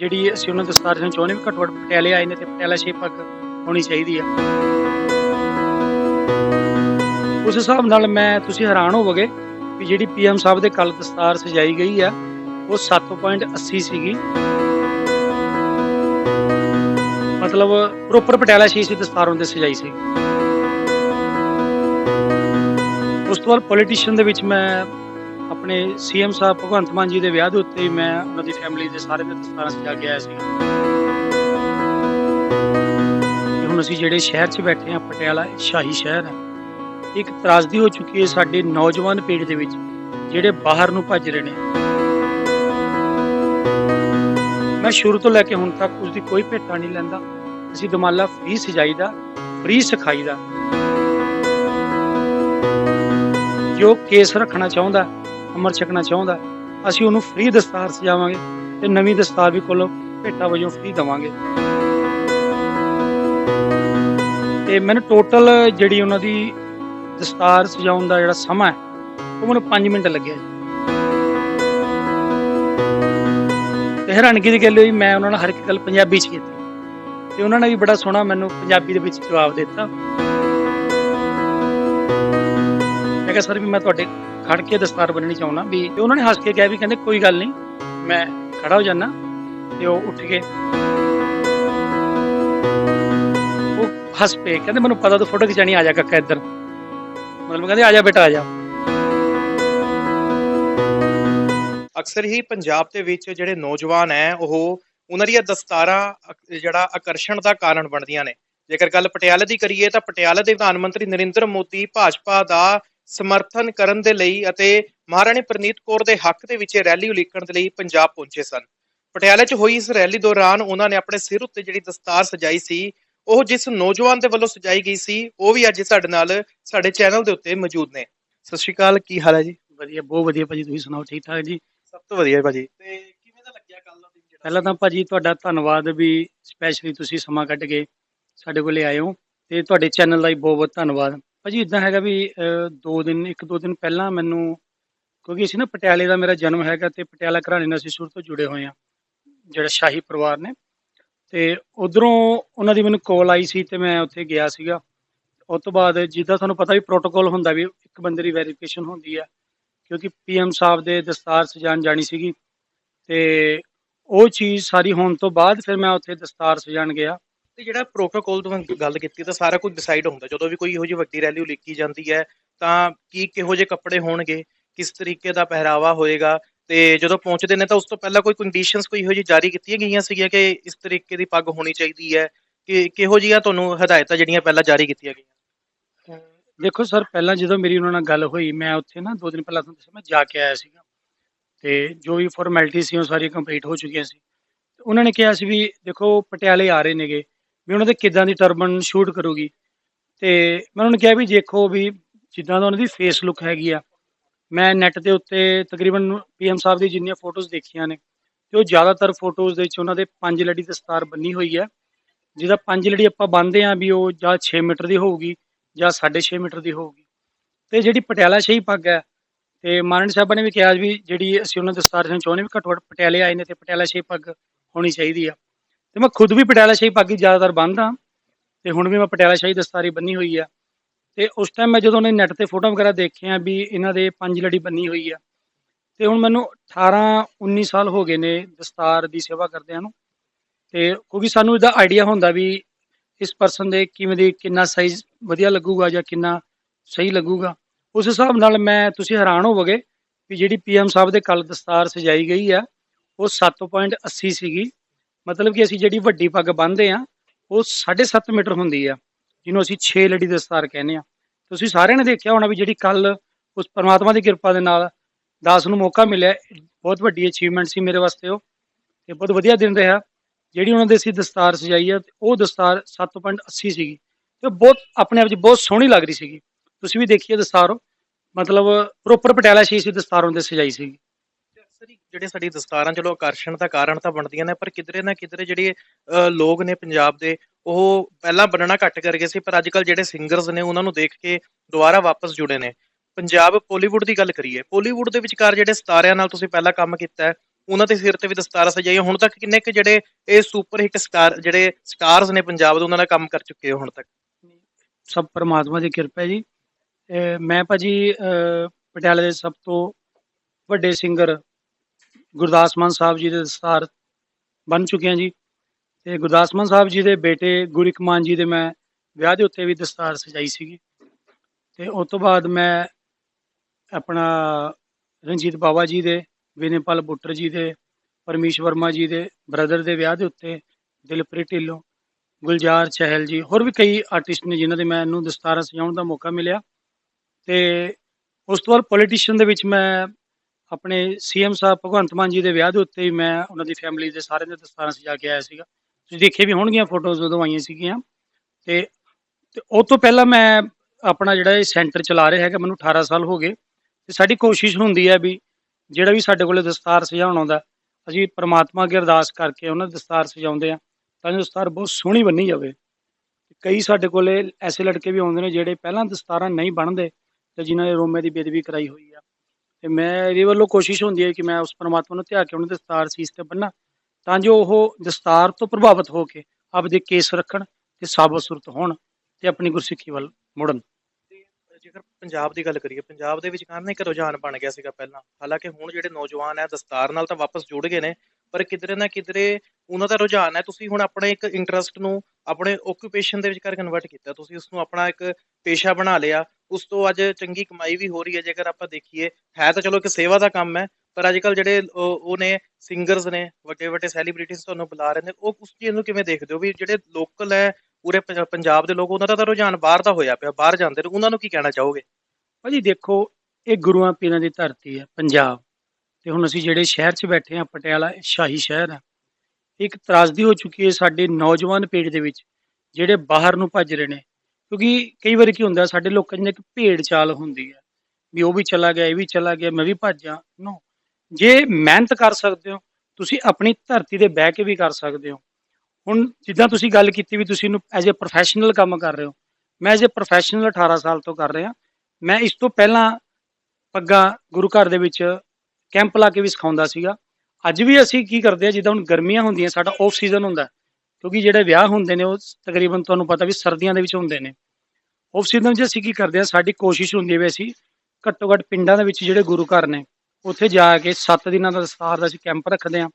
ਜਿਹੜੀ ਅਸੀਂ ਉਹਨਾਂ ਦਸਤਾਰ ਸਿੰਘ ਚਾਹੁੰਦੇ ਵੀ ਘੱਟੋ ਘੱਟ ਪਟਿਆਲੇ ਆਏ ਨੇ ਤੇ ਪਟਿਆਲਾ ਸ਼ੇਪ ਪੱਗ ਹੋਣੀ ਚਾਹੀਦੀ ਆ। ਉਸ ਹਿਸਾਬ ਨਾਲ ਮੈਂ, ਤੁਸੀਂ ਹੈਰਾਨ ਹੋਵੋਗੇ ਕਿ ਜਿਹੜੀ ਪੀਐਮ ਸਾਹਿਬ ਦੇ ਕੱਲ ਦਸਤਾਰ ਸਜਾਈ ਗਈ ਆ, ਉਹ 7.80 ਸੀਗੀ। ਮਤਲਬ ਪ੍ਰੋਪਰ ਪਟਿਆਲਾ ਸ਼ੀਸ਼ ਦਸਤਾਰ ਉਹਦੇ ਸਜਾਈ ਸੀ। ਉਸ ਤੋਂ ਬਾਅਦ ਪੋਲੀਟੀਸ਼ੀਅਨ ਦੇ ਵਿੱਚ ਮੈਂ ਆਪਣੇ ਸੀਐਮ ਸਾਹਿਬ ਭਗਵੰਤ ਮਾਨ ਜੀ ਦੇ ਵਿਆਹ ਦੇ ਉੱਤੇ ਮੈਂ ਉਹਨਾਂ ਦੀ ਫੈਮਿਲੀ ਦੇ ਸਾਰੇ ਦੇ ਦਸਤਾਰਾਂ ਸਜਾ ਕੇ ਆਇਆ ਸੀ। ਹੁਣ ਅਸੀਂ ਜਿਹੜੇ ਸ਼ਹਿਰ 'ਚ ਬੈਠੇ ਆ ਪਟਿਆਲਾ ਸ਼ਾਹੀ ਸ਼ਹਿਰ ਹੈ। ਇੱਕ ਤਰਾਸਦੀ ਹੋ ਚੁੱਕੀ ਹੈ ਸਾਡੇ ਨੌਜਵਾਨ ਪੀੜ੍ਹੀ ਦੇ ਵਿੱਚ, ਜਿਹੜੇ ਬਾਹਰ ਨੂੰ ਭੱਜ ਰਹੇ ਨੇ। ਮੈਂ ਸ਼ੁਰੂ ਤੋਂ ਲੈ ਕੇ ਹੁਣ ਤੱਕ ਉਸ ਦੀ ਕੋਈ ਭੇਟਾ ਨਹੀਂ ਲੈਂਦਾ। ਅਸੀਂ ਦਮਾਲਾ ਫ੍ਰੀ ਸਜਾਈਦਾ ਫ੍ਰੀ ਸਿਖਾਈਦਾ ਜੋ ਕੇਸ ਰੱਖਣਾ ਚਾਹੁੰਦਾ ਅਮਰ ਛਕਣਾ ਚਾਹੁੰਦਾ ਅਸੀਂ ਉਹਨੂੰ ਫ੍ਰੀ ਦਸਤਾਰ ਸਜਾਵਾਂਗੇ ਤੇ ਨਵੀਂ ਦਸਤਾਰ ਵੀ ਕੋਲੋਂ ਭੇਟਾ ਵਜੋਂ ਫ੍ਰੀ ਦਵਾਂਗੇ। ਤੇ ਮੈਨੂੰ ਟੋਟਲ ਜਿਹੜੀ ਉਹਨਾਂ ਦੀ ਦਸਤਾਰ ਸਜਾਉਣ ਦਾ ਜਿਹੜਾ ਸਮਾਂ ਹੈ, ਉਹ ਮੈਨੂੰ 5 ਮਿੰਟ ਲੱਗਿਆ ਜੀ। ਤੇ ਹੈਰਾਨਗੀ ਦੀ ਗੱਲ ਹੋਈ, ਮੈਂ ਉਹਨਾਂ ਨਾਲ ਹਰ ਇੱਕ ਗੱਲ ਪੰਜਾਬੀ ਚ ਕੀਤੀ। ਤੇ ਉਹਨਾਂ ਨੇ ਵੀ ਬੜਾ ਸੋਹਣਾ ਮੈਨੂੰ ਪੰਜਾਬੀ ਦੇ ਵਿੱਚ ਜਵਾਬ ਦਿੱਤਾ। ਮੈਂ ਕਿਹਾ, ਸਰ, ਵੀ ਮੈਂ ਤੁਹਾਡੇ ਖੜ ਕੇ ਦਸਤਾਰ ਬੰਨਣੀ ਚਾਹੁੰਦਾ ਵੀ ਤੇ ਉਹਨਾਂ ਨੇ ਹੱਸ ਕੇ ਕਿਹਾ ਵੀ ਕਹਿੰਦੇ ਕੋਈ ਗੱਲ ਨਹੀਂ, ਮੈਂ ਖੜਾ ਹੋ ਜਾਣਾ ਤੇ ਉਹ ਉੱਠ ਕੇ ਉਹ ਹੱਸ ਪਏ, ਕਹਿੰਦੇ ਮੈਨੂੰ ਪਤਾ ਤੂੰ ਫੋਟੋ ਖਿਚਾਣੀ ਆ ਜਾ ਕੱਕਾ ਇੱਧਰ। ਮਤਲਬ ਕਹਿੰਦੇ ਆ ਜਾ ਬੇਟਾ, ਆ ਜਾ। ਅਕਸਰ ਹੀ ਪੰਜਾਬ ਦੇ ਵਿੱਚ ਜਿਹੜੇ ਨੌਜਵਾਨ ਹੈ ਉਹ ਉਹਨਾਂ ਦੀਆਂ ਦਸਤਾਰਾਂ ਜਿਹੜਾ ਆਕਰਸ਼ਣ ਦਾ ਕਾਰਨ ਬਣਦੀਆਂ ਨੇ। ਜੇਕਰ ਗੱਲ ਪਟਿਆਲੇ ਦੀ ਕਰੀਏ ਤਾਂ ਪਟਿਆਲੇ ਦੇ ਪ੍ਰਧਾਨ ਮੰਤਰੀ ਨਰਿੰਦਰ ਮੋਦੀ ਭਾਜਪਾ ਦਾ ਸਮਰਥਨ ਕਰਨ ਦੇ ਲਈ ਅਤੇ ਮਹਾਰਾਣੀ ਪ੍ਰਨੀਤ ਕੌਰ ਦੇ ਹੱਕ ਦੇ ਵਿੱਚ ਰੈਲੀ ਉਲੀਕਣ ਦੇ ਲਈ ਪੰਜਾਬ ਪਹੁੰਚੇ ਸਨ। ਪਟਿਆਲੇ 'ਚ ਹੋਈ ਇਸ ਰੈਲੀ ਦੌਰਾਨ ਉਹਨਾਂ ਨੇ ਆਪਣੇ ਸਿਰ ਉੱਤੇ ਜਿਹੜੀ ਦਸਤਾਰ ਸਜਾਈ ਸੀ ਉਹ ਜਿਸ ਨੌਜਵਾਨ ਦੇ ਵੱਲੋਂ ਸਜਾਈ ਗਈ ਸੀ ਉਹ ਵੀ ਅੱਜ ਸਾਡੇ ਨਾਲ ਸਾਡੇ ਚੈਨਲ ਦੇ ਉੱਤੇ ਮੌਜੂਦ ਨੇ। ਸਤਿ ਸ਼੍ਰੀ ਅਕਾਲ ਕੀ ਹਾਲ ਹੈ ਜੀ? ਵਧੀਆ ਬਹੁਤ ਵਧੀਆ ਭਾਜੀ ਤੁਸੀਂ ਸੁਣਾਓ ਠੀਕ ਠਾਕ ਜੀ? ਸਭ ਤੋਂ ਵਧੀਆ ਭਾਜੀ। ਤੇ ਕਿਵੇਂ ਦਾ ਲੱਗਿਆ ਕੱਲ ਦਾ ਦਿਨ ਜਿਹੜਾ? ਪਹਿਲਾਂ ਤਾਂ ਭਾਜੀ ਤੁਹਾਡਾ ਧੰਨਵਾਦ ਵੀ ਸਪੈਸ਼ਲੀ ਤੁਸੀਂ ਸਮਾਂ ਕੱਢ ਕੇ ਸਾਡੇ ਕੋਲੇ ਆਏ ਹੋ ਤੇ ਤੁਹਾਡੇ ਚੈਨਲ ਦਾ ਵੀ ਬਹੁਤ ਬਹੁਤ ਧੰਨਵਾਦ। ਭਾਜੀ ਇਦਾਂ ਹੈਗਾ ਵੀ ਅਹ, ਦੋ ਦਿਨ ਇੱਕ ਦੋ ਦਿਨ ਪਹਿਲਾਂ ਮੈਨੂੰ ਕਿਉਂਕਿ ਅਸੀਂ ਨਾ ਪਟਿਆਲੇ ਦਾ ਮੇਰਾ ਜਨਮ ਹੈਗਾ ਤੇ ਪਟਿਆਲਾ ਘਰਾਣੇ ਨਾਲ ਅਸੀਂ ਸ਼ੁਰੂ ਤੋਂ ਜੁੜੇ ਹੋਏ ਹਾਂ ਜਿਹੜਾ ਸ਼ਾਹੀ ਪਰਿਵਾਰ ਨੇ। ਤੇ ਉਧਰੋਂ ਉਹਨਾਂ ਦੀ ਮੈਨੂੰ ਕਾਲ ਆਈ ਸੀ ਤੇ ਮੈਂ ਉੱਥੇ ਗਿਆ ਸੀਗਾ। ਉਸ ਤੋਂ ਬਾਅਦ ਜਿੱਦਾਂ ਤੁਹਾਨੂੰ ਪਤਾ ਵੀ ਪ੍ਰੋਟੋਕੋਲ ਹੁੰਦਾ ਵੀ ਇੱਕ ਬੰਦੇ ਦੀ ਵੈਰੀਫਿਕੇਸ਼ਨ ਹੁੰਦੀ ਆ ਕਿਉਂਕਿ ਪੀਐਮ ਸਾਹਿਬ ਦੇ ਦਸਤਾਰ ਸਜਾਣ ਜਾਣੀ ਸੀਗੀ। ਤੇ ਉਹ ਚੀਜ਼ ਸਾਰੀ ਹੋਣ ਤੋਂ ਬਾਅਦ ਫਿਰ ਮੈਂ ਉੱਥੇ ਦਸਤਾਰ ਸਜਾਣ ਗਿਆ। ਤੇ ਜਿਹੜਾ ਪ੍ਰੋਟੋਕੋਲ ਤੋਂ ਗੱਲ ਕੀਤੀ ਤਾਂ ਸਾਰਾ ਕੁਝ ਡਿਸਾਈਡ ਹੁੰਦਾ। ਜਦੋਂ ਵੀ ਕੋਈ ਇਹੋ ਜਿਹੀ ਵੱਡੀ ਰੈਲੀ ਉਲੀਕੀ ਜਾਂਦੀ ਹੈ, ਤਾਂ ਕੀ ਕਿਹੋ ਜਿਹੇ ਕੱਪੜੇ ਹੋਣਗੇ, ਕਿਸ ਤਰੀਕੇ ਦਾ ਪਹਿਰਾਵਾ ਹੋਏਗਾ, ਤੇ ਜਦੋਂ ਪਹੁੰਚਦੇ ਨੇ ਤਾਂ ਉਸ ਤੋਂ ਪਹਿਲਾਂ ਕੋਈ ਕੰਡੀਸ਼ਨਸ ਕੋਈ ਇਹੋ ਜਿਹੀ ਜਾਰੀ ਕੀਤੀਆਂ ਗਈਆਂ ਸੀਗੀਆਂ ਕਿ ਇਸ ਤਰੀਕੇ ਦੀ ਪੱਗ ਹੋਣੀ ਚਾਹੀਦੀ ਹੈ? ਕਿ ਕਿਹੋ ਜਿਹੀਆਂ ਤੁਹਾਨੂੰ ਹਦਾਇਤਾਂ ਜਿਹੜੀਆਂ ਪਹਿਲਾਂ ਜਾਰੀ ਕੀਤੀਆਂ ਗਈਆਂ? ਦੇਖੋ ਸਰ, ਪਹਿਲਾਂ ਜਦੋਂ ਮੇਰੀ ਉਹਨਾਂ ਨਾਲ ਗੱਲ ਹੋਈ, ਮੈਂ ਉੱਥੇ ਨਾ ਦੋ ਦਿਨ ਪਹਿਲਾਂ ਤੁਹਾਨੂੰ ਦੱਸਿਆ, ਮੈਂ ਜਾ ਕੇ ਆਇਆ ਸੀਗਾ। ਤੇ ਜੋ ਵੀ ਫਾਰਮੈਲਿਟੀ ਸੀ ਉਹ ਸਾਰੀ ਕੰਪਲੀਟ ਹੋ ਚੁੱਕੀਆਂ ਸੀ। ਉਹਨਾਂ ਨੇ ਕਿਹਾ ਸੀ ਵੀ ਦੇਖੋ, ਪਟਿਆਲੇ ਆ ਰਹੇ ਨੇਗੇ। ਵੀ ਉਹਨਾਂ ਦੇ ਕਿੱਦਾਂ ਦੀ ਟਰਬਨ ਸ਼ੂਟ ਕਰੂਗੀ। ਤੇ ਮੈਂ ਉਹਨਾਂ ਨੂੰ ਕਿਹਾ ਵੀ ਦੇਖੋ ਵੀ ਜਿੱਦਾਂ ਦਾ ਉਹਨਾਂ ਦੀ ਫੇਸ ਲੁੱਕ ਹੈਗੀ ਆ, ਮੈਂ ਨੈਟ ਦੇ ਉੱਤੇ ਤਕਰੀਬਨ ਪੀਐਮ ਸਾਹਿਬ ਦੀ ਜਿੰਨੀਆਂ ਫੋਟੋਜ਼ ਦੇਖੀਆਂ ਨੇ, ਤੇ ਉਹ ਜ਼ਿਆਦਾਤਰ ਫੋਟੋਜ਼ ਦੇ ਵਿੱਚ ਉਹਨਾਂ ਦੇ ਪੰਜ ਲੜੀ ਦਸਤਾਰ ਬੰਨੀ ਹੋਈ ਹੈ ਜਿਹਦਾ ਪੰਜ ਲੜੀ ਆਪਾਂ ਬੰਨਦੇ ਆ ਵੀ ਉਹ ਜਾਂ 6 ਮੀਟਰ ਦੀ ਹੋਊਗੀ ਜਾਂ 6.5 ਮੀਟਰ ਦੀ ਹੋਊਗੀ। ਤੇ ਜਿਹੜੀ ਪਟਿਆਲਾ ਸ਼ਾਹੀ ਪੱਗ ਹੈ, ਤੇ ਮਾਰਨ ਸਾਹਿਬਾਂ ਨੇ ਵੀ ਕਿਹਾ ਵੀ ਜਿਹੜੀ ਅਸੀਂ ਉਹਨਾਂ ਦਸਤਾਰ ਸਿੰਘ ਚਾਹੁੰਦੇ ਵੀ ਘੱਟੋ ਘੱਟ ਪਟਿਆਲੇ ਆਏ ਨੇ ਤੇ ਪਟਿਆਲਾ ਸ਼ਾਹੀ ਪੱਗ ਹੋਣੀ ਚਾਹੀਦੀ ਆ। ਤੇ ਮੈਂ ਖੁਦ ਵੀ ਪਟਿਆਲਾ ਸ਼ਾਹੀ ਪੱਗ ਹੀ ਜ਼ਿਆਦਾਤਰ ਬੰਨਦਾ। ਤੇ ਹੁਣ ਵੀ ਮੈਂ ਪਟਿਆਲਾ ਸ਼ਾਹੀ ਦਸਤਾਰੀ ਬੰਨੀ ਹੋਈ ਆ। ਤੇ ਉਸ ਟਾਈਮ ਮੈਂ ਜਦੋਂ ਉਹਨੇ ਨੈਟ ਤੇ ਫੋਟੋ ਵਗੈਰਾ ਦੇਖਿਆ ਵੀ ਇਹਨਾਂ ਦੇ ਪੰਜ ਲੜੀ ਬੰਨੀ ਹੋਈ ਆ। ਤੇ ਹੁਣ ਮੈਨੂੰ 18 19 ਸਾਲ ਹੋ ਗਏ ਨੇ ਦਸਤਾਰ ਦੀ ਸੇਵਾ ਕਰਦਿਆਂ ਨੂੰ। ਤੇ ਕਿਉਂਕਿ ਸਾਨੂੰ ਇਹਦਾ ਆਈਡੀਆ ਹੁੰਦਾ ਵੀ ਇਸ ਪਰਸਨ ਦੇ ਕਿਵੇਂ ਦੀ ਕਿੰਨਾ ਸਾਈਜ਼ ਵਧੀਆ ਲੱਗੂਗਾ ਜਾਂ ਕਿੰਨਾ ਸਹੀ ਲੱਗੂਗਾ। ਉਸ ਹਿਸਾਬ ਨਾਲ ਮੈਂ, ਤੁਸੀਂ ਹੈਰਾਨ ਹੋਵੋਗੇ ਵੀ ਜਿਹੜੀ ਪੀਐਮ ਸਾਹਿਬ ਦੇ ਕੱਲ ਦਸਤਾਰ ਸਜਾਈ ਗਈ ਆ, ਉਹ 7.80 ਸੀਗੀ। ਮਤਲਬ ਕਿ ਅਸੀਂ ਜਿਹੜੀ ਵੱਡੀ ਪੱਗ ਬੰਨ੍ਹਦੇ ਆ ਉਹ 7.5 ਮੀਟਰ ਹੁੰਦੀ ਆ, ਜਿਹਨੂੰ ਅਸੀਂ 6 ਲੜੀ ਦਸਤਾਰ ਕਹਿੰਦੇ ਆ ਤੁਸੀਂ ਸਾਰਿਆਂ ਨੇ ਦੇਖਿਆ ਹੋਣਾ ਵੀ ਜਿਹੜੀ ਕੱਲ ਉਸ ਪਰਮਾਤਮਾ ਦੀ ਕਿਰਪਾ ਦੇ ਨਾਲ ਦਾਸ ਨੂੰ ਮੌਕਾ ਮਿਲਿਆ, ਬਹੁਤ ਵੱਡੀ ਅਚੀਵਮੈਂਟ ਸੀ ਮੇਰੇ ਵਾਸਤੇ ਉਹ, ਤੇ ਬਹੁਤ ਵਧੀਆ ਦਿਨ ਰਿਹਾ। ਜਿਹੜੀ ਉਹਨਾਂ ਦੇ ਅਸੀਂ ਦਸਤਾਰ ਸਜਾਈ ਆ ਉਹ ਦਸਤਾਰ 7.80 ਸੀਗੀ, ਤੇ ਉਹ ਬਹੁਤ ਆਪਣੇ ਆਪ 'ਚ ਬਹੁਤ ਸੋਹਣੀ ਲੱਗ ਰਹੀ ਸੀਗੀ। ਤੁਸੀਂ ਵੀ ਦੇਖੀਏ ਦਸਤਾਰ, ਮਤਲਬ ਪ੍ਰੋਪਰ ਪਟਿਆਲਾ ਸ਼ੀਸ਼ ਦੀ ਦਸਤਾਰ ਉਹਦੇ ਸਜਾਈ ਸੀਗੀ। ਤੇ ਜਿਹੜੇ ਸਾਡੀ ਦਸਤਾਰਾਂ ਚਲੋ ਆਕਰਸ਼ਣ ਦਾ ਕਾਰਨ ਤਾਂ ਬਣਦੀਆਂ ਨੇ, ਪਰ ਕਿਧਰੇ ਨਾ ਕਿਧਰੇ ਜਿਹੜੇ ਲੋਕ ਨੇ ਪੰਜਾਬ ਦੇ, ਉਹ ਪਹਿਲਾਂ ਬੰਨਣਾ ਘੱਟ ਕਰ ਗਏ ਸੀ, ਪਰ ਅੱਜ ਕੱਲ ਜਿਹੜੇ ਸਿੰਗਰਸ ਨੇ ਉਹਨਾਂ ਨੂੰ ਦੇਖ ਕੇ ਦੁਬਾਰਾ ਵਾਪਸ ਜੁੜੇ ਨੇ। ਪੰਜਾਬ ਪੋਲੀਵੁੱਡ ਦੀ ਗੱਲ ਕਰੀਏ ਪੋਲੀਵੁੱਡ ਦੇ ਵਿਚਕਾਰ ਜਿਹੜੇ ਸਿਤਾਰਿਆਂ ਨਾਲ ਤੁਸੀਂ ਪਹਿਲਾਂ ਕੰਮ ਕੀਤਾ ਹੈ, ਉਹਨਾਂ ਦੇ ਸਿਰ ਤੇ ਵੀ ਦਸਤਾਰਾਂ ਸਜਾਈਆਂ, ਹੁਣ ਤੱਕ ਕਿੰਨੇ ਕੁ ਜਿਹੜੇ ਇਹ ਸੁਪਰ ਹਿੱਟ ਸਟਾਰ ਜਿਹੜੇ ਸਟਾਰਸ ਨੇ ਪੰਜਾਬ ਦੇ, ਉਹਨਾਂ ਨਾਲ ਕੰਮ ਕਰ ਚੁੱਕੇ ਹੋ ਹੁਣ ਤੱਕ? ਸਭ ਪਰਮਾਤਮਾ ਦੀ ਕਿਰਪਾ ਹੈ ਜੀ। ਮੈਂ ਭਾਜੀ, ਅਹ, ਪਟਿਆਲੇ ਦੇ ਸਭ ਤੋਂ ਵੱਡੇ ਸਿੰਗਰ ਗੁਰਦਾਸ ਮਾਨ ਸਾਹਿਬ ਜੀ ਦੇ ਦਸਤਾਰ ਬਣ ਚੁੱਕੇ ਹਾਂ ਜੀ। ਤੇ ਗੁਰਦਾਸ ਮਾਨ ਸਾਹਿਬ ਜੀ ਦੇ ਬੇਟੇ ਗੁਰਿਕ ਮਾਨ ਜੀ ਦੇ ਮੈਂ ਵਿਆਹ ਦੇ ਉੱਤੇ ਵੀ ਦਸਤਾਰ ਸਜਾਈ ਸੀਗੀ। ਤੇ ਉਸ ਤੋਂ ਬਾਅਦ ਮੈਂ ਆਪਣਾ ਰਣਜੀਤ ਬਾਵਾ ਜੀ ਦੇ, ਵਿਨੇਪਾਲ ਬੁੱਟਰ ਜੀ ਦੇ, ਪਰਮੇਸ਼ ਵਰਮਾ ਜੀ ਦੇ ਬ੍ਰਦਰ ਦੇ ਵਿਆਹ ਦੇ ਉੱਤੇ ਦਿਲਪ੍ਰੀਤ ਢਿੱਲੋਂ, ਗੁਲਜ਼ਾਰ ਚਹਿਲ ਜੀ, ਹੋਰ ਵੀ ਕਈ ਆਰਟਿਸਟ ਨੇ ਜਿਨ੍ਹਾਂ ਦੇ ਮੈਨੂੰ ਦਸਤਾਰਾਂ ਸਜਾਉਣ ਦਾ ਮੌਕਾ ਮਿਲਿਆ। ਤੇ ਉਸ ਤੋਂ ਬਾਅਦ ਪੋਲੀਟੀਸ਼ੀਅਨ ਦੇ ਵਿੱਚ ਮੈਂ ਆਪਣੇ ਸੀਐਮ ਸਾਹਿਬ ਭਗਵੰਤ ਮਾਨ ਜੀ ਦੇ ਵਿਆਹ ਦੇ ਉੱਤੇ ਵੀ ਮੈਂ ਉਹਨਾਂ ਦੀ ਫੈਮਿਲੀ ਦੇ ਸਾਰਿਆਂ ਦੇ ਦਸਤਾਰਾਂ ਸਜਾ ਕੇ ਆਇਆ ਸੀਗਾ। ਤੁਸੀਂ ਦੇਖੇ ਵੀ ਹੋਣਗੀਆਂ ਫੋਟੋਜ਼ ਉਦੋਂ ਆਈਆਂ ਸੀਗੀਆਂ। ਤੇ ਉਹ ਤੋਂ ਪਹਿਲਾਂ ਮੈਂ ਆਪਣਾ ਜਿਹੜਾ ਇਹ ਸੈਂਟਰ ਚਲਾ ਰਿਹਾ ਹੈਗਾ, ਮੈਨੂੰ 18 ਸਾਲ ਹੋ ਗਏ। ਤੇ ਸਾਡੀ ਕੋਸ਼ਿਸ਼ ਹੁੰਦੀ ਹੈ ਵੀ ਜਿਹੜਾ ਵੀ ਸਾਡੇ ਕੋਲੇ ਦਸਤਾਰ ਸਜਾਉਣ ਆਉਂਦਾ, ਅਸੀਂ ਪ੍ਰਮਾਤਮਾ ਅੱਗੇ ਅਰਦਾਸ ਕਰਕੇ ਉਹਨਾਂ ਦਸਤਾਰ ਸਜਾਉਂਦੇ ਆ ਤਾਂ ਜੋ ਦਸਤਾਰ ਬਹੁਤ ਸੋਹਣੀ ਬੰਨੀ ਜਾਵੇ। ਕਈ ਸਾਡੇ ਕੋਲੇ ਐਸੇ ਲੜਕੇ ਵੀ ਆਉਂਦੇ ਨੇ ਜਿਹੜੇ ਪਹਿਲਾਂ ਦਸਤਾਰਾਂ ਨਹੀਂ ਬਣਦੇ ਤੇ ਜਿਨ੍ਹਾਂ ਨੇ ਰੋਮੇ ਦੀ ਬੇਦਬੀ ਕਰਾਈ ਹੋਈ ਤੇ ਮੈਂ ਵੱਲੋਂ ਕੋਸ਼ਿਸ਼ ਹੁੰਦੀ ਹੈ ਕਿ ਮੈਂ ਉਸ ਪਰਮਾਤਮਾ ਨੂੰ ਧਿਆ ਕੇ ਉਹਨਾਂ ਦੇ ਦਸਤਾਰ ਸੀਸ ਤੇ ਬੰਨਾ ਤਾਂ ਜੋ ਉਹ ਦਸਤਾਰ ਤੋਂ ਪ੍ਰਭਾਵਿਤ ਹੋ ਕੇ ਆਪਦੇ ਕੇਸ ਰੱਖਣ ਤੇ ਸਾਬਤ ਸੁਰਤ ਹੋਣ ਤੇ ਆਪਣੀ ਗੁਰਸਿੱਖੀ ਵੱਲ ਮੁੜਨ। ਤੇ ਜੇਕਰ ਪੰਜਾਬ ਦੀ ਗੱਲ ਕਰੀਏ, ਪੰਜਾਬ ਦੇ ਵਿੱਚ ਕਾਰਨ ਇੱਕ ਰੁਝਾਨ ਬਣ ਗਿਆ ਸੀਗਾ ਪਹਿਲਾਂ? ਹਾਲਾਂਕਿ ਹੁਣ ਜਿਹੜੇ ਨੌਜਵਾਨ ਹੈ ਦਸਤਾਰ ਨਾਲ ਤਾਂ ਵਾਪਸ ਜੁੜ ਗਏ ਨੇ ਪਰ ਕਿਧਰੇ ਨਾ ਕਿਧਰੇ ਉਹਨਾਂ ਦਾ ਰੁਝਾਨ ਹੈ। ਤੁਸੀਂ ਹੁਣ ਆਪਣੇ ਇੱਕ ਇੰਟਰਸਟ ਨੂੰ ਆਪਣੇ ਓਕੂਪੇਸ਼ਨ ਦੇ ਵਿਚਕਾਰ ਕਨਵਰਟ ਕੀਤਾ। ਤੁਸੀਂ ਉਸ ਨੂੰ ਆਪਣਾ ਇੱਕ ਪੇਸ਼ਾ ਬਣਾ ਲਿਆ। ਉਸ ਤੋਂ ਅੱਜ ਚੰਗੀ ਕਮਾਈ ਵੀ ਹੋ ਰਹੀ ਹੈ। ਜੇਕਰ ਆਪਾਂ ਦੇਖੀਏ, ਹੈ ਤਾਂ ਚਲੋ ਇੱਕ ਸੇਵਾ ਦਾ ਕੰਮ ਹੈ, ਪਰ ਅੱਜ ਕੱਲ ਜਿਹੜੇ ਉਹ ਨੇ ਸਿੰਗਰਸ ਨੇ ਵੱਡੇ ਵੱਡੇ ਸੈਲੀਬ੍ਰਿਟੀਜ਼ ਤੁਹਾਨੂੰ ਬੁਲਾ ਰਹੇ ਨੇ, ਉਹ ਉਸ ਚੀਜ਼ ਨੂੰ ਕਿਵੇਂ ਦੇਖਦੇ ਹੋ? ਵੀ ਜਿਹੜੇ ਲੋਕਲ ਹੈ, ਪੂਰੇ ਪੰਜ- ਪੰਜਾਬ ਦੇ ਲੋਕ, ਉਹਨਾਂ ਦਾ ਤਾਂ ਰੁਝਾਨ ਬਾਹਰ ਦਾ ਹੋਇਆ ਪਿਆ, ਬਾਹਰ ਜਾਂਦੇ ਨੇ। ਉਹਨਾਂ ਨੂੰ ਕੀ ਕਹਿਣਾ ਚਾਹੋਗੇ? ਭਾਜੀ ਦੇਖੋ, ਇਹ ਗੁਰੂਆਂ ਪੀਰਾਂ ਦੀ ਧਰਤੀ ਹੈ, ਪੰਜਾਬ। ਤੇ ਹੁਣ ਅਸੀਂ ਜਿਹੜੇ ਸ਼ਹਿਰ 'ਚ ਬੈਠੇ ਹਾਂ, ਪਟਿਆਲਾ ਸ਼ਾਹੀ ਸ਼ਹਿਰ ਹੈ, ਇੱਕ ਤਰਾਸਦੀ ਹੋ ਚੁੱਕੀ ਹੈ ਸਾਡੇ ਨੌਜਵਾਨ ਪੀੜ੍ਹੀ ਦੇ ਵਿੱਚ, ਜਿਹੜੇ ਬਾਹਰ ਨੂੰ ਭੱਜ ਰਹੇ ਨੇ, ਕਿਉਂਕਿ ਕਈ ਵਾਰੀ ਕੀ ਹੁੰਦਾ, ਸਾਡੇ ਲੋਕਾਂ 'ਚ ਇੱਕ ਭੇਡ ਚਾਲ ਹੁੰਦੀ ਹੈ, ਵੀ ਉਹ ਵੀ ਚਲਾ ਗਿਆ, ਇਹ ਵੀ ਚਲਾ ਗਿਆ, ਮੈਂ ਵੀ ਭੱਜਾਂ ਨੋ ਜੇ ਮਿਹਨਤ ਕਰ ਸਕਦੇ ਹੋ, ਤੁਸੀਂ ਆਪਣੀ ਧਰਤੀ ਤੇ ਬਹਿ ਕੇ ਵੀ ਕਰ ਸਕਦੇ ਹੋ, ਹੁਣ ਜਿੱਦਾਂ ਤੁਸੀਂ ਗੱਲ ਕੀਤੀ ਵੀ ਤੁਸੀਂ ਇਹਨੂੰ ਐਜ਼ ਅ ਪ੍ਰੋਫੈਸ਼ਨਲ ਕੰਮ ਕਰ ਰਹੇ ਹੋ, ਮੈਂ ਐਜ਼ ਅ ਪ੍ਰੋਫੈਸ਼ਨਲ 18 ਸਾਲ ਤੋਂ ਕਰ ਰਿਹਾ, ਮੈਂ ਇਸ ਤੋਂ ਪਹਿਲਾਂ ਪੱਗਾਂ ਗੁਰੂ ਘਰ ਦੇ ਵਿੱਚ ਕੈਂਪ ਲਾ ਕੇ ਵੀ ਸਿਖਾਉਂਦਾ ਸੀਗਾ। ਅੱਜ ਵੀ ਅਸੀਂ ਕੀ ਕਰਦੇ ਆ, ਜਿੱਦਾਂ ਹੁਣ ਗਰਮੀਆਂ ਹੁੰਦੀਆਂ, ਸਾਡਾ ਆਫ ਸੀਜ਼ਨ ਹੁੰਦਾ ਕਿਉਂਕਿ ਜਿਹੜੇ ਵਿਆਹ ਹੁੰਦੇ ਨੇ, ਉਹ ਤਕਰੀਬਨ ਤੁਹਾਨੂੰ ਪਤਾ ਵੀ ਸਰਦੀਆਂ ਦੇ ਵਿੱਚ ਹੁੰਦੇ ਨੇ। ਆਫ ਸੀਜ਼ਨ 'ਚ ਅਸੀਂ ਕੀ ਕਰਦੇ ਆ, ਸਾਡੀ ਕੋਸ਼ਿਸ਼ ਹੁੰਦੀ ਹੈ ਵੀ ਅਸੀਂ ਘੱਟੋ ਘੱਟ ਪਿੰਡਾਂ ਦੇ ਵਿੱਚ ਜਿਹੜੇ ਗੁਰੂ ਘਰ ਨੇ, ਉੱਥੇ ਜਾ ਕੇ 7 ਦਿਨਾਂ ਦਾ ਦਸਤਾਰ ਦਾ ਅਸੀਂ ਕੈਂਪ ਰੱਖਦੇ ਆ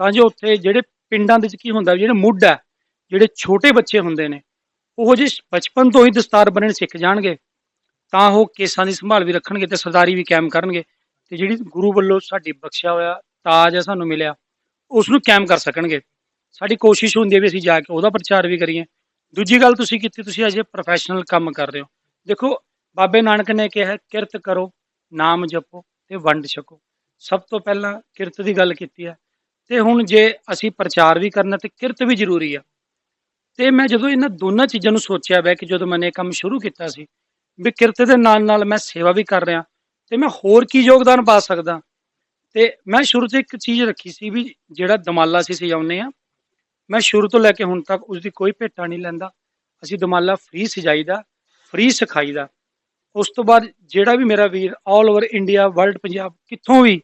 ਤਾਂ ਜੋ ਉੱਥੇ ਜਿਹੜੇ ਪਿੰਡਾਂ ਦੇ ਵਿੱਚ ਕੀ ਹੁੰਦਾ ਵੀ ਜਿਹੜੇ ਮੁੱਢ ਹੈ, ਜਿਹੜੇ ਛੋਟੇ ਬੱਚੇ ਹੁੰਦੇ ਨੇ, ਉਹ ਜੇ ਬਚਪਨ ਤੋਂ ਹੀ ਦਸਤਾਰ ਬੰਨਣ ਸਿੱਖ ਜਾਣਗੇ, ਤਾਂ ਉਹ ਕੇਸਾਂ ਦੀ ਸੰਭਾਲ ਵੀ ਰੱਖਣਗੇ ਤੇ ਸਰਦਾਰੀ ਵੀ ਕਾਇਮ ਕਰਨਗੇ। ਤੇ ਜਿਹੜੀ ਗੁਰੂ ਵੱਲੋਂ ਸਾਡੀ ਬਖਸ਼ਿਆ ਹੋਇਆ ਤਾਜ ਹੈ ਸਾਨੂੰ ਮਿਲਿਆ ਉਸ ਨੂੰ ਕਾਇਮ ਕਰ ਸਕਣਗੇ। ਸਾਡੀ ਕੋਸ਼ਿਸ਼ ਹੁੰਦੀ ਹੈ ਵੀ ਅਸੀਂ ਜਾ ਕੇ ਉਹਦਾ ਪ੍ਰਚਾਰ ਵੀ ਕਰੀਏ। ਦੂਜੀ ਗੱਲ ਤੁਸੀਂ ਕੀਤੀ, ਤੁਸੀਂ ਅਜੇ ਪ੍ਰੋਫੈਸ਼ਨਲ ਕੰਮ ਕਰ ਰਹੇ ਹੋ। ਦੇਖੋ, ਬਾਬੇ ਨਾਨਕ ਨੇ ਕਿਹਾ ਕਿਰਤ ਕਰੋ, ਨਾਮ ਜਪੋ ਤੇ ਵੰਡ ਛਕੋ। ਸਭ ਤੋਂ ਪਹਿਲਾਂ ਕਿਰਤ ਦੀ ਗੱਲ ਕੀਤੀ ਹੈ। ਤੇ ਹੁਣ ਜੇ ਅਸੀਂ ਪ੍ਰਚਾਰ ਵੀ ਕਰਨਾ ਤੇ ਕਿਰਤ ਵੀ ਜ਼ਰੂਰੀ ਆ। ਤੇ ਮੈਂ ਜਦੋਂ ਇਹਨਾਂ ਦੋਨਾਂ ਚੀਜ਼ਾਂ ਨੂੰ ਸੋਚਿਆ ਬੈ ਕਿ ਜਦੋਂ ਮੈंने ਇਹ ਕੰਮ ਸ਼ੁਰੂ ਕੀਤਾ ਸੀ, ਵੀ ਕਿਰਤ ਦੇ ਨਾਲ ਨਾਲ ਮੈਂ ਸੇਵਾ ਵੀ ਕਰ ਰਿਹਾ। ਤੇ ਮੈਂ ਹੋਰ ਕੀ ਯੋਗਦਾਨ ਪਾ ਸਕਦਾ? ਤੇ ਮੈਂ ਸ਼ੁਰੂ ਤੋਂ ਇੱਕ ਚੀਜ਼ ਰੱਖੀ ਸੀ ਵੀ ਜਿਹੜਾ ਦਮਾਲਾ ਅਸੀਂ ਸਜਾਉਂਦੇ ਆ ਮੈਂ ਸ਼ੁਰੂ ਤੋਂ ਲੈ ਕੇ ਹੁਣ ਤੱਕ ਉਸ ਦੀ ਕੋਈ ਭੇਟਾ ਨਹੀਂ ਲੈਂਦਾ। ਅਸੀਂ ਦਮਾਲਾ ਫ੍ਰੀ ਸਜਾਈਦਾ ਫ੍ਰੀ ਸਿਖਾਈਦਾ। ਉਸ ਤੋਂ ਬਾਅਦ ਜਿਹੜਾ ਵੀ ਮੇਰਾ ਵੀਰ all over India world Punjab, ਕਿੱਥੋਂ ਵੀ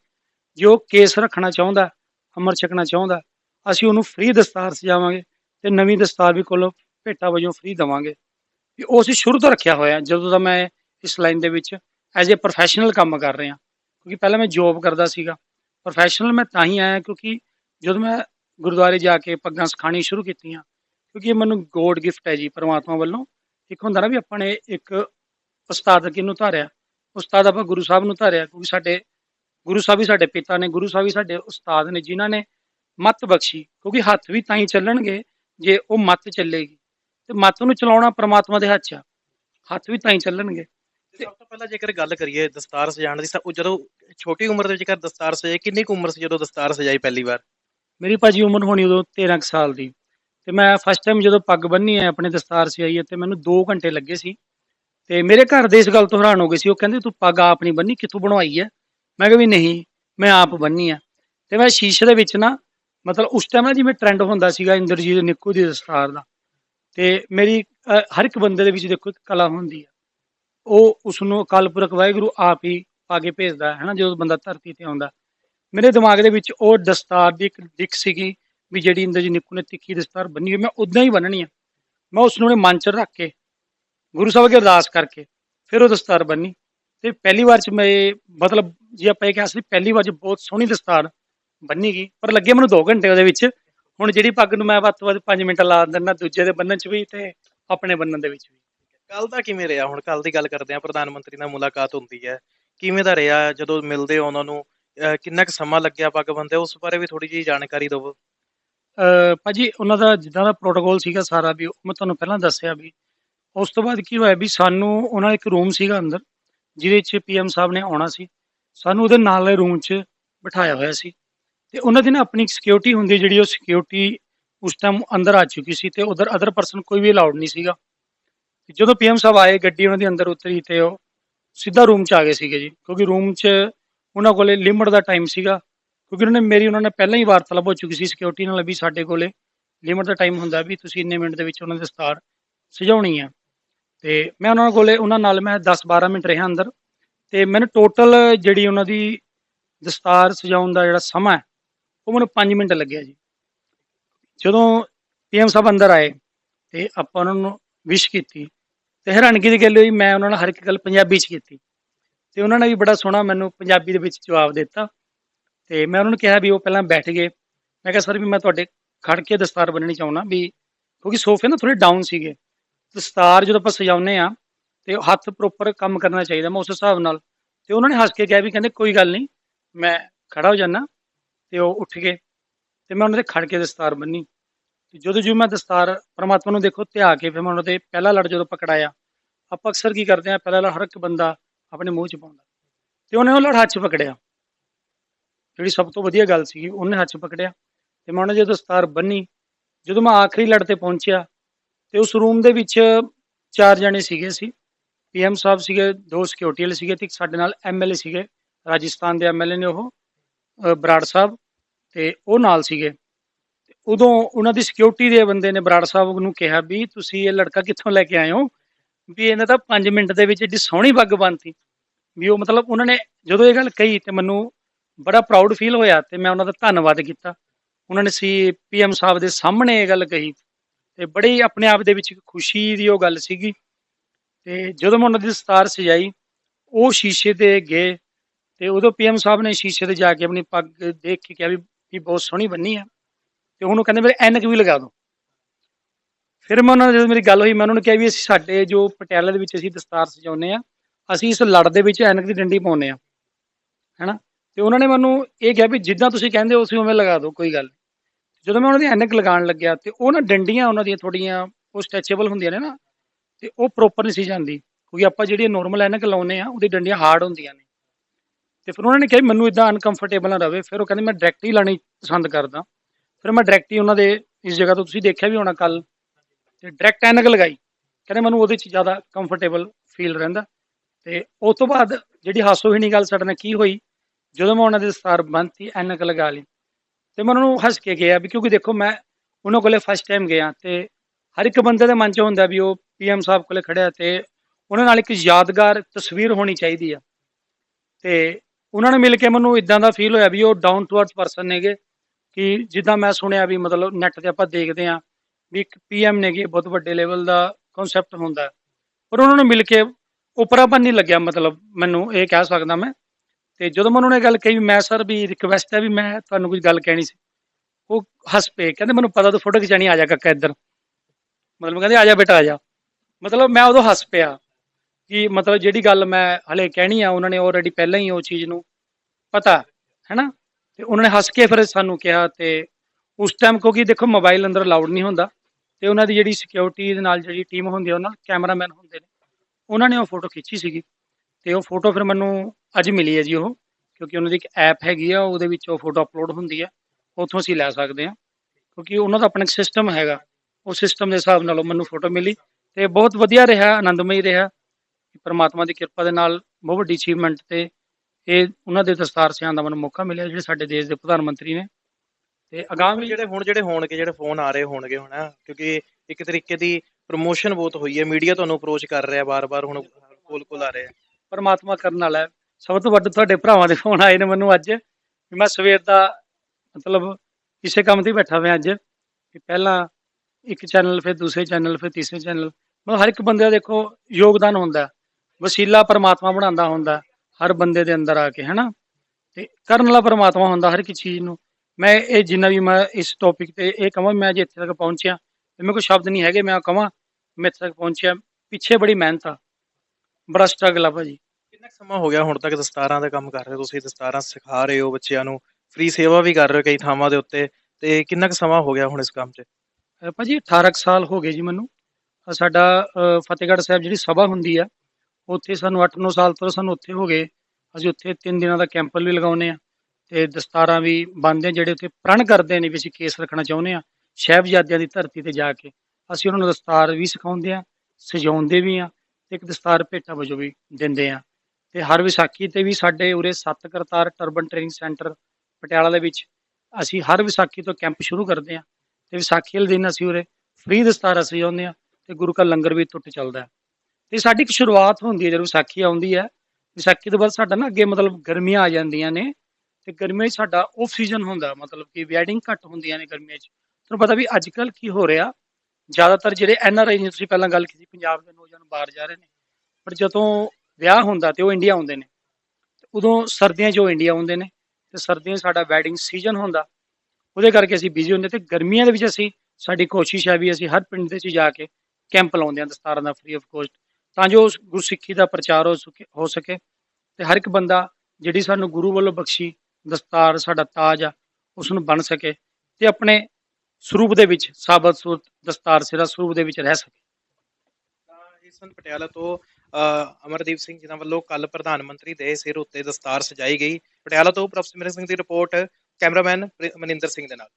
ਜੋ ਕੇਸ ਰੱਖਣਾ ਚਾਹੁੰਦਾ, ਅਮਰ ਛਕਣਾ ਚਾਹੁੰਦਾ, ਅਸੀਂ ਉਹਨੂੰ ਫ੍ਰੀ ਦਸਤਾਰ ਸਜਾਵਾਂਗੇ ਤੇ ਨਵੀਂ ਦਸਤਾਰ ਵੀ ਕੋਲੋਂ ਭੇਟਾ ਵਜੋਂ ਫ੍ਰੀ ਦਵਾਂਗੇ। ਵੀ ਉਹ ਅਸੀਂ ਸ਼ੁਰੂ ਤੋਂ ਰੱਖਿਆ ਹੋਇਆ, ਜਦੋਂ ਦਾ ਮੈਂ ਇਸ ਲਾਈਨ ਦੇ ਵਿੱਚ ਐਜ਼ ਅ ਪ੍ਰੋਫੈਸ਼ਨਲ ਕੰਮ ਕਰ ਰਿਹਾ। ਕਿਉਂਕਿ ਪਹਿਲਾਂ ਮੈਂ ਜੋਬ ਕਰਦਾ ਸੀਗਾ। ਪ੍ਰੋਫੈਸ਼ਨਲ ਮੈਂ ਤਾਂ ਹੀ ਆਇਆ ਕਿਉਂਕਿ ਜਦੋਂ ਮੈਂ ਗੁਰਦੁਆਰੇ ਜਾ ਕੇ ਪੱਗਾਂ ਸਿਖਾਣੀ ਸ਼ੁਰੂ ਕੀਤੀਆਂ, ਕਿਉਂਕਿ ਇਹ ਮੈਨੂੰ ਗੋਡ ਗਿਫਟ ਹੈ ਜੀ ਪਰਮਾਤਮਾ ਵੱਲੋਂ। ਇੱਕ ਹੁੰਦਾ ਨਾ ਵੀ ਆਪਾਂ ਨੇ ਇੱਕ ਉਸਤਾਦ ਕਿਹਨੂੰ ਧਾਰਿਆ। ਉਸਤਾਦ ਆਪਾਂ ਗੁਰੂ ਸਾਹਿਬ ਨੂੰ ਧਾਰਿਆ ਕਿਉਂਕਿ ਸਾਡੇ ਗੁਰੂ ਸਾਹਿਬ ਵੀ ਸਾਡੇ ਪਿਤਾ ਨੇ, ਗੁਰੂ ਸਾਹਿਬ ਵੀ ਸਾਡੇ ਉਸਤਾਦ ਨੇ ਜਿਨ੍ਹਾਂ ਨੇ ਮੱਤ ਬਖਸ਼ੀ। ਕਿਉਂਕਿ ਹੱਥ ਵੀ ਤਾਂ ਹੀ ਚੱਲਣਗੇ ਜੇ ਉਹ ਮੱਤ ਚੱਲੇਗੀ। ਤੇ ਮੱਤ ਨੂੰ ਚਲਾਉਣਾ ਪ੍ਰਮਾਤਮਾ ਦੇ ਹੱਥ 'ਚ ਆ। ਹੱਥ ਵੀ ਤਾਂ ਹੀ ਚੱਲਣਗੇ। ਸਭ ਤੋਂ ਪਹਿਲਾਂ ਜੇਕਰ ਗੱਲ ਕਰੀਏ ਦਸਤਾਰ ਸਜਾਉਣ ਦੀ ਉਹ ਜਦੋਂ ਛੋਟੀ ਉਮਰ ਦੇ ਵਿੱਚ ਦਸਤਾਰ ਸਜਾਈ, ਕਿੰਨੀ ਕੁ ਉਮਰ ਸੀ ਜਦੋਂ ਦਸਤਾਰ ਸਜਾਈ ਪਹਿਲੀ ਵਾਰ? ਮੇਰੀ ਭਾਜੀ ਉਮਰ ਹੋਣੀ ਉਦੋਂ 13 ਸਾਲ ਦੀ। ਤੇ ਮੈਂ ਫਸਟ ਟਾਈਮ ਜਦੋਂ ਪੱਗ ਬੰਨੀ ਹੈ, ਆਪਣੇ ਦਸਤਾਰ ਸਜਾਈ ਤੇ ਮੈਨੂੰ 2 ਘੰਟੇ ਲੱਗੇ ਸੀ। ਤੇ ਮੇਰੇ ਘਰ ਦੇ ਇਸ ਗੱਲ ਤੋਂ ਹੈਰਾਨ ਹੋ ਗਏ ਸੀ। ਉਹ ਕਹਿੰਦੇ, ਤੂੰ ਪੱਗ ਆਪ ਨਹੀਂ ਬੰਨੀ ਕਿੱਥੋਂ ਬਣਵਾਈ ਹੈ? ਮੈਂ ਕਿਹਾ ਵੀ ਨਹੀਂ, ਮੈਂ ਆਪ ਬੰਨੀ ਆ ਤੇ ਮੈਂ ਸ਼ੀਸ਼ੇ ਦੇ ਵਿੱਚ ਨਾ, ਮਤਲਬ ਉਸ ਟਾਈਮ ਨਾ ਜਿਵੇਂ ਟ੍ਰੈਂਡ ਹੁੰਦਾ ਸੀਗਾ ਇੰਦਰਜੀਤ ਨਿੱਕੂ ਦੀ ਦਸਤਾਰ ਦਾ। ਤੇ ਮੇਰੀ ਹਰ ਇੱਕ ਬੰਦੇ ਦੇ ਵਿੱਚ ਦੇਖੋ ਕਲਾ ਹੁੰਦੀ ਹੈ। ਉਹ ਉਸ ਨੂੰ ਅਕਾਲ ਪੁਰਖ ਵਾਹਿਗੁਰੂ ਆਪ ਹੀ ਪਾ ਕੇ ਭੇਜਦਾ ਹੈ ਨਾ ਜਦੋਂ ਬੰਦਾ ਧਰਤੀ ਤੇ ਆਉਂਦਾ। ਮੇਰੇ ਦਿਮਾਗ ਦੇ ਵਿੱਚ ਉਹ ਦਸਤਾਰ ਦੀ ਇੱਕ ਦਿੱਖ ਸੀਗੀ ਵੀ ਜਿਹੜੀ ਇੰਦਰ ਨਿੱਕੂ ਨੇ ਤਿੱਖੀ ਦਸਤਾਰ ਬੰਨੀ ਹੋਈ, ਮੈਂ ਉਦਾਂ ਹੀ ਬੰਨਣੀ ਆ। ਮੈਂ ਉਸ ਨੂੰ ਮਨ ਚ ਰੱਖ ਕੇ, ਗੁਰੂ ਸਾਹਿਬ ਅੱਗੇ ਅਰਦਾਸ ਕਰਕੇ ਫਿਰ ਉਹ ਦਸਤਾਰ ਬੰਨੀ। ਤੇ ਪਹਿਲੀ ਵਾਰ ਚ ਮੈਂ ਮਤਲਬ ਜੇ ਆਪਾਂ ਇਹ ਕਹਿ ਸਕਦੇ ਪਹਿਲੀ ਵਾਰ ਚ ਬਹੁਤ ਸੋਹਣੀ ਦਸਤਾਰ ਬੰਨੀ ਗਈ, ਪਰ ਲੱਗੇ ਮੈਨੂੰ 2 ਘੰਟੇ ਉਹਦੇ ਵਿੱਚ। ਹੁਣ ਜਿਹੜੀ ਪੱਗ ਨੂੰ ਮੈਂ ਵੱਧ ਤੋਂ ਵੱਧ 5 ਮਿੰਟ ਲਾ ਦਿੰਦਾ, ਦੂਜੇ ਦੇ ਬੰਨਣ ਚ ਵੀ ਤੇ ਆਪਣੇ ਬੰਨਣ ਦੇ ਵਿੱਚ ਵੀ। ਕੱਲ ਦਾ ਕਿਵੇਂ ਰਿਹਾ? ਹੁਣ ਕੱਲ ਦੀ ਗੱਲ ਕਰਦੇ ਆ ਪ੍ਰਧਾਨ ਮੰਤਰੀ ਨਾਲ ਮੁਲਾਕਾਤ ਹੁੰਦੀ ਹੈ। ਕਿਵੇਂ ਦਾ ਰਿਹਾ? ਜਦੋਂ ਮਿਲਦੇ ਹੋ ਉਹਨਾਂ ਨੂੰ ਕਿੰਨਾ ਕੁ ਸਮਾਂ ਲੱਗਿਆ ਪੱਗ ਬੰਦੇ ਉਸ ਬਾਰੇ ਵੀ ਥੋੜੀ ਜਿਹੀ ਜਾਣਕਾਰੀ ਦਿਓ ਅਹ ਭਾਜੀ, ਉਹਨਾਂ ਦਾ ਜਿੱਦਾਂ ਦਾ ਪ੍ਰੋਟੋਕੋਲ ਸੀਗਾ ਸਾਰਾ ਵੀ, ਉਹ ਮੈਂ ਤੁਹਾਨੂੰ ਪਹਿਲਾਂ ਦੱਸਿਆ ਵੀ, ਉਸ ਤੋਂ ਬਾਅਦ ਕੀ ਹੋਇਆ ਵੀ ਸਾਨੂੰ ਉਹਨਾਂ ਦਾ ਇੱਕ ਰੂਮ ਸੀਗਾ ਅੰਦਰ, ਜਿਹਦੇ 'ਚ ਪੀਐਮ ਸਾਹਿਬ ਨੇ ਆਉਣਾ ਸੀ। ਸਾਨੂੰ ਉਹਦੇ ਨਾਲ ਦੇ ਰੂਮ 'ਚ ਬਿਠਾਇਆ ਹੋਇਆ ਸੀ। ਤੇ ਉਹਨਾਂ ਦੀ ਨਾ ਆਪਣੀ ਸਿਕਿਉਰਿਟੀ ਹੁੰਦੀ ਜਿਹੜੀ ਉਹ ਸਿਕਿਉਰਿਟੀ ਉਸ ਟਾਈਮ ਅੰਦਰ ਆ ਚੁੱਕੀ ਸੀ ਤੇ ਉਧਰ ਅਦਰ ਪਰਸਨ ਕੋਈ ਵੀ ਅਲਾਉਡ ਨਹੀਂ ਸੀਗਾ। ਜਦੋਂ ਪੀਐਮ ਸਾਹਿਬ ਆਏ, ਗੱਡੀ ਉਹਨਾਂ ਦੀ ਅੰਦਰ ਉਤਰੀ ਤੇ ਉਹ ਸਿੱਧਾ ਰੂਮ 'ਚ ਆ ਗਏ ਸੀਗੇ ਜੀ। ਕਿਉਂਕਿ ਰੂਮ 'ਚ ਉਹਨਾਂ ਕੋਲੇ ਲਿਮਟ ਦਾ ਟਾਈਮ ਸੀਗਾ। ਕਿਉਂਕਿ ਉਹਨਾਂ ਨੇ ਮੇਰੀ, ਉਹਨਾਂ ਨੇ ਪਹਿਲਾਂ ਹੀ ਵਾਰਤਾਲਾਪ ਹੋ ਚੁੱਕੀ ਸੀ ਸਿਕਿਉਰਿਟੀ ਨਾਲ ਵੀ ਸਾਡੇ ਕੋਲੇ ਲਿਮਟ ਦਾ ਟਾਈਮ ਹੁੰਦਾ ਵੀ ਤੁਸੀਂ ਇੰਨੇ ਮਿੰਟ ਦੇ ਵਿੱਚ ਉਹਨਾਂ ਦੇ ਦਸਤਾਰ ਸਜਾਉਣੀ ਆ। ਤੇ ਮੈਂ ਉਹਨਾਂ ਕੋਲੇ, ਉਹਨਾਂ ਨਾਲ ਮੈਂ 10-12 ਮਿੰਟ ਰਿਹਾ ਅੰਦਰ। ਤੇ ਮੈਨੂੰ ਟੋਟਲ ਜਿਹੜੀ ਉਹਨਾਂ ਦੀ ਦਸਤਾਰ ਸਜਾਉਣ ਦਾ ਜਿਹੜਾ ਸਮਾਂ ਹੈ, ਉਹ ਮੈਨੂੰ 5 ਮਿੰਟ ਲੱਗਿਆ ਜੀ। ਜਦੋਂ ਪੀਐਮ ਸਾਹਿਬ ਅੰਦਰ ਆਏ ਤੇ ਆਪਾਂ ਉਹਨਾਂ ਨੂੰ ਵਿਸ਼ ਕੀਤੀ ਤੇ ਹੈਰਾਨਗੀ ਦੀ ਗੱਲ ਹੋਈ, ਮੈਂ ਉਹਨਾਂ ਨਾਲ ਹਰ ਇੱਕ ਗੱਲ ਪੰਜਾਬੀ 'ਚ ਕੀਤੀ। ਤੇ ਉਹਨਾਂ ਨੇ ਵੀ ਬੜਾ ਸੋਹਣਾ ਮੈਨੂੰ ਪੰਜਾਬੀ ਦੇ ਵਿੱਚ ਜਵਾਬ ਦਿੱਤਾ। ਤੇ ਮੈਂ ਉਹਨਾਂ ਨੂੰ ਕਿਹਾ ਵੀ ਉਹ ਪਹਿਲਾਂ ਬੈਠ ਗਏ। ਮੈਂ ਕਿਹਾ, ਸਰ ਵੀ ਮੈਂ ਤੁਹਾਡੇ ਖੜ ਕੇ ਦਸਤਾਰ ਬੰਨਣੀ ਚਾਹੁੰਦਾ ਵੀ ਕਿਉਂਕਿ ਸੋਫੇ ਨਾ ਥੋੜੇ ਡਾਊਨ ਸੀਗੇ। ਦਸਤਾਰ ਜਦੋਂ ਆਪਾਂ ਸਜਾਉਂਦੇ ਆ ਤੇ ਹੱਥ ਪ੍ਰੋਪਰ ਕੰਮ ਕਰਨਾ ਚਾਹੀਦਾ ਮੈਂ ਉਸ ਹਿਸਾਬ ਨਾਲ। ਤੇ ਉਹਨਾਂ ਨੇ ਹੱਸ ਕੇ ਕਿਹਾ ਵੀ ਕਹਿੰਦੇ, ਕੋਈ ਗੱਲ ਨਹੀਂ, ਮੈਂ ਖੜਾ ਹੋ ਜਾਣਾ ਤੇ ਉਹ ਉੱਠ ਗਏ। ਤੇ ਮੈਂ ਉਹਨਾਂ ਦੇ ਖੜ ਕੇ ਦਸਤਾਰ ਬੰਨੀ ਜਦੋਂ ਜਿਵੇਂ ਮੈਂ ਦਸਤਾਰ ਪਰਮਾਤਮਾ ਨੂੰ ਦੇਖੋ ਧਿਆ ਕੇ ਫਿਰ ਮੈਂ ਉਹਨਾਂ ਤੇ ਪਹਿਲਾ ਲੜ ਜਦੋਂ ਪਕੜਾਇਆ, ਆਪਾਂ ਅਕਸਰ ਕੀ ਕਰਦੇ ਆ ਪਹਿਲਾ ਲੜ ਹਰ ਇੱਕ ਬੰਦਾ ਆਪਣੇ ਮੂੰਹ 'ਚ ਪਾਉਂਦਾ। ਤੇ ਉਹਨੇ ਉਹ ਲੜ ਹੱਥ 'ਚ ਪਕੜਿਆ। ਜਿਹੜੀ ਸਭ ਤੋਂ ਵਧੀਆ ਗੱਲ ਸੀ ਉਹਨੇ ਹੱਥ 'ਚ ਪਕੜਿਆ। ਤੇ ਮੈਂ ਉਹਨੇ ਜਦੋਂ ਦਸਤਾਰ ਬੰਨੀ, ਜਦੋਂ ਮੈਂ ਆਖਰੀ ਲੜ ਤੇ ਪਹੁੰਚਿਆ, ਤੇ ਉਸ ਰੂਮ ਦੇ ਵਿੱਚ ਚਾਰ ਜਣੇ ਸੀਗੇ ਸੀ ਪੀਐਮ ਸਾਹਿਬ ਸੀਗੇ, ਦੋ ਸਿਕਿਉਰਿਟੀ ਵਾਲੇ ਸੀਗੇ, ਤੇ ਇੱਕ ਸਾਡੇ ਨਾਲ ਐਮਐਲਏ ਸੀਗੇ। ਰਾਜਸਥਾਨ ਦੇ ਐਮਐਲਏ ਨੇ ਉਹ ਬਰਾੜ ਸਾਹਿਬ, ਤੇ ਉਹ ਨਾਲ ਸੀਗੇ। ਉਦੋਂ ਉਹਨਾਂ ਦੀ ਸਿਕਿਉਰਿਟੀ ਦੇ ਬੰਦੇ ਨੇ ਬਰਾੜ ਸਾਹਿਬ ਨੂੰ ਕਿਹਾ ਵੀ ਤੁਸੀਂ ਇਹ ਲੜਕਾ ਕਿੱਥੋਂ ਲੈ ਕੇ ਆਏ ਹੋ? ਵੀ ਇਹਨਾਂ ਦਾ 5 ਮਿੰਟ ਦੇ ਵਿੱਚ ਏਡੀ ਸੋਹਣੀ ਪੱਗ ਬੰਨਤੀ। ਵੀ ਉਹ ਮਤਲਬ ਉਹਨਾਂ ਨੇ ਜਦੋਂ ਇਹ ਗੱਲ ਕਹੀ ਤੇ ਮੈਨੂੰ ਬੜਾ ਪ੍ਰਾਊਡ ਫੀਲ ਹੋਇਆ ਤੇ ਮੈਂ ਉਹਨਾਂ ਦਾ ਧੰਨਵਾਦ ਕੀਤਾ। ਉਹਨਾਂ ਨੇ ਸੀ ਪੀਐਮ ਸਾਹਿਬ ਦੇ ਸਾਹਮਣੇ ਇਹ ਗੱਲ ਕਹੀ ਤੇ ਬੜੀ ਆਪਣੇ ਆਪ ਦੇ ਵਿੱਚ ਖੁਸ਼ੀ ਦੀ ਉਹ ਗੱਲ ਸੀਗੀ। ਤੇ ਜਦੋਂ ਮੈਂ ਉਹਨਾਂ ਦੀ ਸਤਾਰ ਸਜਾਈ, ਉਹ ਸ਼ੀਸ਼ੇ ਤੇ ਗਏ ਤੇ ਉਦੋਂ ਪੀਐਮ ਸਾਹਿਬ ਨੇ ਸ਼ੀਸ਼ੇ ਤੇ ਜਾ ਕੇ ਆਪਣੀ ਪੱਗ ਦੇਖ ਕੇ ਕਿਹਾ ਵੀ ਬਹੁਤ ਸੋਹਣੀ ਬੰਨੀ ਆ। ਤੇ ਹੁਣ ਉਹ ਕਹਿੰਦੇ ਮੇਰੇ ਐਨਕ ਵੀ ਲਗਾ ਦਿਓ ਫਿਰ ਮੈਂ ਉਹਨਾਂ ਨਾਲ ਜਦੋਂ ਮੇਰੀ ਗੱਲ ਹੋਈ, ਮੈਂ ਉਹਨਾਂ ਨੂੰ ਕਿਹਾ ਵੀ ਅਸੀਂ ਸਾਡੇ ਜੋ ਪਟਿਆਲੇ ਦੇ ਵਿੱਚ ਅਸੀਂ ਦਸਤਾਰ ਸਜਾਉਂਦੇ ਆ ਅਸੀਂ ਇਸ ਲੜ ਦੇ ਵਿੱਚ ਐਨਕ ਦੀ ਡੰਡੀ ਪਾਉਂਦੇ ਆ ਹੈਨਾ? ਤੇ ਉਹਨਾਂ ਨੇ ਮੈਨੂੰ ਇਹ ਕਿਹਾ ਵੀ ਜਿੱਦਾਂ ਤੁਸੀਂ ਕਹਿੰਦੇ ਹੋ, ਉਸੇ ਉਵੇਂ ਲਗਾ ਦਿਓ ਕੋਈ ਗੱਲ ਨਹੀਂ। ਜਦੋਂ ਮੈਂ ਉਹਨਾਂ ਦੀ ਐਨਕ ਲਗਾਉਣ ਲੱਗਿਆ ਤੇ ਉਹ ਨਾ ਡੰਡੀਆਂ ਉਹਨਾਂ ਦੀਆਂ ਥੋੜੀਆਂ ਉਹ ਸਟ੍ਰੈਚੇਬਲ ਹੁੰਦੀਆਂ ਨੇ ਨਾ, ਤੇ ਉਹ ਪ੍ਰੋਪਰ ਨਹੀਂ ਸੀ ਜਾਂਦੀ। ਕਿਉਂਕਿ ਆਪਾਂ ਜਿਹੜੀ ਨਾਰਮਲ ਐਨਕ ਲਾਉਨੇ ਆ ਉਹਦੀ ਡੰਡੀਆਂ ਹਾਰਡ ਹੁੰਦੀਆਂ ਨੇ। ਤੇ ਫਿਰ ਉਹਨਾਂ ਨੇ ਕਿਹਾ ਮੈਨੂੰ ਇਦਾਂ ਅਨਕੰਫਰਟੇਬਲ ਨਾ ਰਵੇ, ਫਿਰ ਉਹ ਕਹਿੰਦੇ ਮੈਂ ਡਾਇਰੈਕਟ ਹੀ ਲਾਣੀ ਪਸੰਦ ਕਰਦਾ। ਫਿਰ ਮੈਂ ਡਾਇਰੈਕਟ ਹੀ ਉਹਨਾਂ ਦੇ ਇਸ ਜਗ੍ਹਾ ਤੋਂ ਤੁਸੀਂ ਦੇਖਿਆ ਵੀ ਹੋਣਾ ਕੱਲ ਤੇ ਡਾਇਰੈਕਟ ਐਨਕ ਲਗਾਈ। ਕਹਿੰਦੇ ਮੈਨੂੰ ਉਹਦੇ 'ਚ ਜ਼ਿਆਦਾ ਕੰਫਰਟੇਬਲ ਫੀਲ ਰਹਿੰਦਾ। ਤੇ ਉਸ ਤੋਂ ਬਾਅਦ ਜਿਹੜੀ ਹਾਸੋਹੀਣੀ ਗੱਲ ਸਾਡੇ ਨਾਲ ਕੀ ਹੋਈ, ਜਦੋਂ ਮੈਂ ਉਹਨਾਂ ਦੇ ਦਸਤਾਰ ਬੰਨਤੀ, ਐਨਕ ਲਗਾ ਲਈ। ਤੇ ਮੈਂ ਉਹਨਾਂ ਨੂੰ ਹੱਸ ਕੇ ਗਿਆ ਵੀ ਕਿਉਂਕਿ ਦੇਖੋ ਮੈਂ ਉਹਨਾਂ ਕੋਲੇ ਫਸਟ ਟਾਈਮ ਗਿਆ ਤੇ ਹਰ ਇੱਕ ਬੰਦੇ ਦੇ ਮਨ 'ਚ ਹੁੰਦਾ ਵੀ ਉਹ ਪੀਐਮ ਸਾਹਿਬ ਕੋਲੇ ਖੜਿਆ ਤੇ ਉਹਨਾਂ ਨਾਲ ਇੱਕ ਯਾਦਗਾਰ ਤਸਵੀਰ ਹੋਣੀ ਚਾਹੀਦੀ ਆ। ਤੇ ਉਹਨਾਂ ਨੇ ਮਿਲ ਕੇ ਮੈਨੂੰ ਇਦਾਂ ਦਾ ਫੀਲ ਹੋਇਆ ਵੀ ਉਹ ਡਾਊਨ ਟੂ ਅਰਥ ਪਰਸਨ ਨੇਗੇ ਕਿ ਜਿੱਦਾਂ ਮੈਂ ਸੁਣਿਆ ਵੀ ਮਤਲਬ ਨੈਟ ਤੇ ਆਪਾਂ ਦੇਖਦੇ ਆ ਵੀ ਇੱਕ ਪੀਐਮ ਨੇਗੇ ਬਹੁਤ ਵੱਡੇ ਲੈਵਲ ਦਾ ਕਨਸੈਪਟ ਹੁੰਦਾ ਪਰ ਉਹਨਾਂ ਨੂੰ ਮਿਲ ਕੇ ਉਪਰਾਪਨ ਨਹੀਂ ਲੱਗਿਆ ਮਤਲਬ, ਮੈਨੂੰ ਇਹ ਕਹਿ ਸਕਦਾ ਮੈਂ। ਤੇ ਜਦੋਂ ਮੈਂ ਉਹਨਾਂ ਨੇ ਗੱਲ ਕਹੀ ਮੈਂ ਸਰ ਵੀ ਰਿਕਵੈਸਟ ਹੈ ਵੀ ਮੈਂ ਤੁਹਾਨੂੰ ਕੁਝ ਗੱਲ ਕਹਿਣੀ ਸੀ, ਉਹ ਹੱਸ ਪਏ। ਕਹਿੰਦੇ ਮੈਨੂੰ ਪਤਾ ਤੂੰ ਫੋਟੋ ਖਿਚਾਣੀ ਆ ਜਾ ਕਾਕਾ ਇੱਧਰ। ਮਤਲਬ ਕਹਿੰਦੇ ਆ ਜਾ ਬੇਟਾ, ਆ ਜਾ। ਮਤਲਬ ਮੈਂ ਉਦੋਂ ਹੱਸ ਪਿਆ ਕਿ ਮਤਲਬ ਜਿਹੜੀ ਗੱਲ ਮੈਂ ਹਲੇ ਕਹਿਣੀ ਆ, ਉਹਨਾਂ ਨੇ ਆਲਰੇਡੀ ਪਹਿਲਾਂ ਹੀ ਉਹ ਚੀਜ਼ ਨੂੰ ਪਤਾ ਹੈਨਾ ਤੇ ਉਹਨਾਂ ਨੇ ਹੱਸ ਕੇ ਫਿਰ ਸਾਨੂੰ ਕਿਹਾ ਤੇ ਉਸ ਟਾਈਮ ਕਿਉਂਕਿ ਦੇਖੋ ਮੋਬਾਈਲ ਅੰਦਰ ਅਲਾਉਡ ਨਹੀਂ ਹੁੰਦਾ ਤੇ ਉਹਨਾਂ ਦੀ ਜਿਹੜੀ ਸਿਕਿਉਰਿਟੀ ਦੇ ਨਾਲ ਜਿਹੜੀ ਟੀਮ ਹੁੰਦੀ ਹੈ ਉਹਨਾਂ ਕੈਮਰਾਮੈਨ ਹੁੰਦੇ ਨੇ, ਉਹਨਾਂ ਨੇ ਉਹ ਫੋਟੋ ਖਿੱਚੀ ਸੀਗੀ ਤੇ ਉਹ ਫੋਟੋ ਫਿਰ ਮੈਨੂੰ ਅੱਜ ਮਿਲੀ ਹੈ ਜੀ ਉਹ, ਕਿਉਂਕਿ ਉਹਨਾਂ ਦੀ ਇੱਕ ਐਪ ਹੈਗੀ ਆ, ਉਹਦੇ ਵਿੱਚ ਉਹ ਫੋਟੋ ਅਪਲੋਡ ਹੁੰਦੀ ਆ, ਉੱਥੋਂ ਅਸੀਂ ਲੈ ਸਕਦੇ ਹਾਂ, ਕਿਉਂਕਿ ਉਹਨਾਂ ਦਾ ਆਪਣਾ ਸਿਸਟਮ ਹੈਗਾ, ਉਹ ਸਿਸਟਮ ਦੇ ਹਿਸਾਬ ਨਾਲ ਉਹ ਮੈਨੂੰ ਫੋਟੋ ਮਿਲੀ ਤੇ ਬਹੁਤ ਵਧੀਆ ਰਿਹਾ, ਆਨੰਦਮਈ ਰਿਹਾ, ਪਰਮਾਤਮਾ ਦੀ ਕਿਰਪਾ ਦੇ ਨਾਲ ਬਹੁਤ ਵੱਡੀ ਅਚੀਵਮੈਂਟ ਤੇ ਇਹ ਉਹਨਾਂ ਦੇ ਦਸਤਾਰ ਸਿਆਂ ਦਾ ਮੈਨੂੰ ਮੌਕਾ ਮਿਲਿਆ ਜਿਹੜੇ ਸਾਡੇ ਦੇਸ਼ ਦੇ ਪ੍ਰਧਾਨ ਮੰਤਰੀ ਨੇ। ਤੇ ਅਗਾਮੀ ਜਿਹੜੇ ਹੁਣ ਜਿਹੜੇ ਹੋਣਗੇ ਜਿਹੜੇ ਫੋਨ ਆ ਰਹੇ ਹੋਣਗੇ ਹੁਣ ਕਿਉਂਕਿ ਇੱਕ ਤਰੀਕੇ ਦੀ ਪ੍ਰੋਮੋਸ਼ਨ ਬਹੁਤ ਹੋਈ ਹੈ ਮੀਡੀਆ ਤੁਹਾਨੂੰ ਅਪਰੋਚ ਕਰ ਰਿਹਾ ਬਾਰ-ਬਾਰ ਹੁਣ ਕੋਲ ਕੋਲ ਆ ਰਿਹਾ ਪਰਮਾਤਮਾ ਕਰਨ ਵਾਲਾ ਹੈ। ਸਭ ਤੋਂ ਵੱਧ ਤੁਹਾਡੇ ਭਰਾਵਾਂ ਦੇ ਫੋਨ ਆਏ ਨੇ ਮੈਨੂੰ ਅੱਜ। ਮੈਂ ਸਵੇਰ ਦਾ ਮਤਲਬ ਕਿਸੇ ਕੰਮ ਤੇ ਬੈਠਾ ਹੋਇਆ ਅੱਜ। ਕਿ ਪਹਿਲਾਂ ਇੱਕ ਚੈਨਲ ਫਿਰ ਦੂਸਰੇ ਚੈਨਲ ਫਿਰ ਤੀਸਰੇ ਚੈਨਲ ਮਤਲਬ ਹਰ ਇੱਕ ਬੰਦੇ ਦਾ ਦੇਖੋ ਯੋਗਦਾਨ ਹੁੰਦਾ। ਵਸੀਲਾ ਪਰਮਾਤਮਾ ਬਣਾਉਂਦਾ ਹੁੰਦਾ। ਹਰ ਬੰਦੇ ਦੇ ਅੰਦਰ ਆ ਕੇ ਹੈਨਾ? ਤੇ ਕਰਨ ਵਾਲਾ ਪਰਮਾਤਮਾ ਹੁੰਦਾ ਹਰ ਇੱਕ ਚੀਜ਼ ਨੂੰ। ਮੈਂ ਇਹ ਜਿੰਨਾ ਵੀ ਮੈਂ ਇਸ ਟੌਪਿਕ ਤੇ ਇਹ ਕਹਾਂ ਮੈਂ ਜੇ ਇੱਥੇ ਤੱਕ ਪਹੁੰਚਿਆ ਤੇ ਮੇਰੇ ਕੋਲ ਸ਼ਬਦ ਨਹੀਂ ਹੈਗੇ ਮੈਂ ਕਹਾਂ ਮੈਂ ਇੱਥੇ ਤੱਕ ਪਹੁੰਚਿਆ ਪਿੱਛੇ ਬੜੀ ਮਿਹਨਤ ਆ। ਬੜਾ ਸਟਰਗਲ ਆ ਭਾਜੀ। ਕਿੰਨਾ ਸਮਾਂ ਹੋ ਗਿਆ ਹੁਣ ਤੱਕ ਦਸਤਾਰਾਂ ਦਾ ਕੰਮ ਕਰ ਰਹੇ ਹੋ ਤੁਸੀਂ? ਦਸਤਾਰਾਂ ਸਿਖਾ ਰਹੇ ਹੋ ਬੱਚਿਆਂ ਨੂੰ ਫ੍ਰੀ ਸੇਵਾ ਵੀ ਕਰ ਰਹੇ ਹੋ ਕਈ ਥਾਵਾਂ ਦੇ ਉੱਤੇ ਤੇ ਕਿੰਨਾ ਕੁ ਸਮਾਂ ਹੋ ਗਿਆ ਹੁਣ ਇਸ ਕੰਮ 'ਚ ਭਾਜੀ 18 ਕੁ ਸਾਲ ਹੋ ਗਏ ਜੀ ਮੈਨੂੰ। ਸਾਡਾ ਫਤਿਹਗੜ੍ਹ ਸਾਹਿਬ ਜਿਹੜੀ ਸਭਾ ਹੁੰਦੀ ਆ ਉੱਥੇ ਸਾਨੂੰ 8-9 ਸਾਲ ਤੋਂ ਸਾਨੂੰ ਉੱਥੇ ਹੋ ਗਏ। ਅਸੀਂ ਉੱਥੇ 3 ਦਿਨਾਂ ਦਾ ਕੈਂਪ ਵੀ ਲਗਾਉਨੇ ਆ ਤੇ ਦਸਤਾਰਾਂ ਵੀ ਬੰਨਦੇ ਜਿਹੜੇ ਉੱਥੇ ਪ੍ਰਣ ਕਰਦੇ ਨੇ ਵੀ ਅਸੀਂ ਕੇਸ ਰੱਖਣਾ ਚਾਹੁੰਦੇ ਆ ਸਾਹਿਬਜ਼ਾਦਿਆਂ ਦੀ ਧਰਤੀ ਤੇ ਜਾ ਕੇ। ਅਸੀਂ ਉਹਨਾਂ ਨੂੰ ਦਸਤਾਰ ਵੀ ਸਿਖਾਉਂਦੇ ਆ ਸਜਾਉਂਦੇ ਵੀ ਆ ਤੇ ਇੱਕ ਦਸਤਾਰ ਭੇਟਾ ਵਜੋਂ ਵੀ ਦਿੰਦੇ ਆ ਤੇ ਹਰ ਵਿਸਾਖੀ ਤੇ ਵੀ ਸਾਡੇ ਉਰੇ Sat Kartar turban training centre Patiala ਦੇ ਵਿੱਚ ਅਸੀਂ ਹਰ ਵਿਸਾਖੀ ਤੋਂ ਕੈਂਪ ਸ਼ੁਰੂ ਕਰਦੇ ਆ ਤੇ ਵਿਸਾਖੀ ਵਾਲੇ ਦਿਨ ਅਸੀਂ ਉਰੇ ਫ੍ਰੀ ਦਸਤਾਰ ਸਜਾਉਂਦੇ ਆਉਂਦੇ ਆ ਤੇ ਗੁਰੂ ਕਾ ਲੰਗਰ ਵੀ ਟੁੱਟ ਚੱਲਦਾ ਹੈ। ਤੇ ਸਾਡੀ ਇੱਕ ਸ਼ੁਰੂਆਤ ਹੁੰਦੀ ਹੈ, ਜਦੋਂ ਵਿਸਾਖੀ ਆਉਂਦੀ ਹੈ, ਵਿਸਾਖੀ ਤੋਂ ਬਾਅਦ ਸਾਡਾ ਨਾ ਅੱਗੇ ਮਤਲਬ ਗਰਮੀਆਂ ਆ ਜਾਂਦੀਆਂ ਨੇ, ਤੇ ਗਰਮੀਆਂ 'ਚ ਸਾਡਾ ਆਫ ਸੀਜ਼ਨ ਹੁੰਦਾ, ਮਤਲਬ ਕਿ ਵੈਡਿੰਗ ਘੱਟ ਹੁੰਦੀਆਂ ਨੇ ਗਰਮੀਆਂ 'ਚ ਤੁਹਾਨੂੰ ਪਤਾ ਵੀ ਅੱਜ ਕੱਲ ਕੀ ਹੋ ਰਿਹਾ, ਜ਼ਿਆਦਾਤਰ ਜਿਹੜੇ ਐਨ ਆਰ ਆਈ ਨੇ, ਤੁਸੀਂ ਪਹਿਲਾਂ ਗੱਲ ਕੀਤੀ, ਪੰਜਾਬ ਦੇ ਨੌਜਵਾਨ ਬਾਹਰ ਜਾ ਰਹੇ ਨੇ, ਪਰ ਜਦੋਂ ਵਿਆਹ ਹੁੰਦਾ ਤੇ ਉਹ ਇੰਡੀਆ ਆਉਂਦੇ ਨੇ ਉਦੋਂ ਸਰਦੀਆਂ 'ਚ ਉਹ ਇੰਡੀਆ ਆਉਂਦੇ ਨੇ, ਤੇ ਸਰਦੀਆਂ ਸਾਡਾ ਵੈਡਿੰਗ ਸੀਜ਼ਨ ਹੁੰਦਾ। ਉਹਦੇ ਕਰਕੇ ਅਸੀਂ ਬਿਜ਼ੀ ਹੁੰਦੇ, ਤੇ ਗਰਮੀਆਂ ਦੇ ਵਿੱਚ ਅਸੀਂ, ਸਾਡੀ ਕੋਸ਼ਿਸ਼ ਹੈ ਵੀ ਅਸੀਂ ਹਰ ਪਿੰਡ ਦੇ ਵਿੱਚ ਜਾ ਕੇ ਕੈਂਪ ਲਾਉਂਦੇ ਹਾਂ ਦਸਤਾਰਾਂ ਦਾ ਫ੍ਰੀ ਆਫ ਕੋਸਟ ਤਾਂ ਜੋ ਉਸ ਗੁਰਸਿੱਖੀ ਦਾ ਪ੍ਰਚਾਰ ਹੋ ਸਕੇ ਹੋ ਸਕੇ। ਤੇ ਹਰ ਇੱਕ ਬੰਦਾ ਜਿਹੜੀ ਸਾਨੂੰ ਗੁਰੂ ਵੱਲੋਂ ਬਖਸ਼ੀ ਦਸਤਾਰ ਸਾਡਾ ਤਾਜ ਆ ਉਸ ਨੂੰ ਬਣ ਸਕੇ ਤੇ ਆਪਣੇ ਸਰੂਪ ਦੇ ਵਿੱਚ ਸਾਬਤ ਸੂਰਤ ਦਸਤਾਰ ਸਿਰਾ ਸਰੂਪ ਦੇ ਵਿੱਚ ਰਹਿ ਸਕੇ। ਤਾਂ ਇਹ ਸਨ ਪਟਿਆਲਾ ਤੋਂ ਅ, ਅਮਰਦੀਪ ਸਿੰਘ ਜਿਨ੍ਹਾਂ ਵੱਲੋਂ ਕੱਲ ਪ੍ਰਧਾਨ ਮੰਤਰੀ ਦੇ ਸਿਰ ਉੱਤੇ ਦਸਤਾਰ ਸਜਾਈ ਗਈ। ਪਟਿਆਲਾ ਤੋਂ ਪ੍ਰੋਫੈਸਰ ਸਿੰਘ ਦੀ ਰਿਪੋਰਟ ਕੈਮਰਾਮੈਨ ਮਨਿੰਦਰ ਸਿੰਘ ਦੇ ਨਾਲ।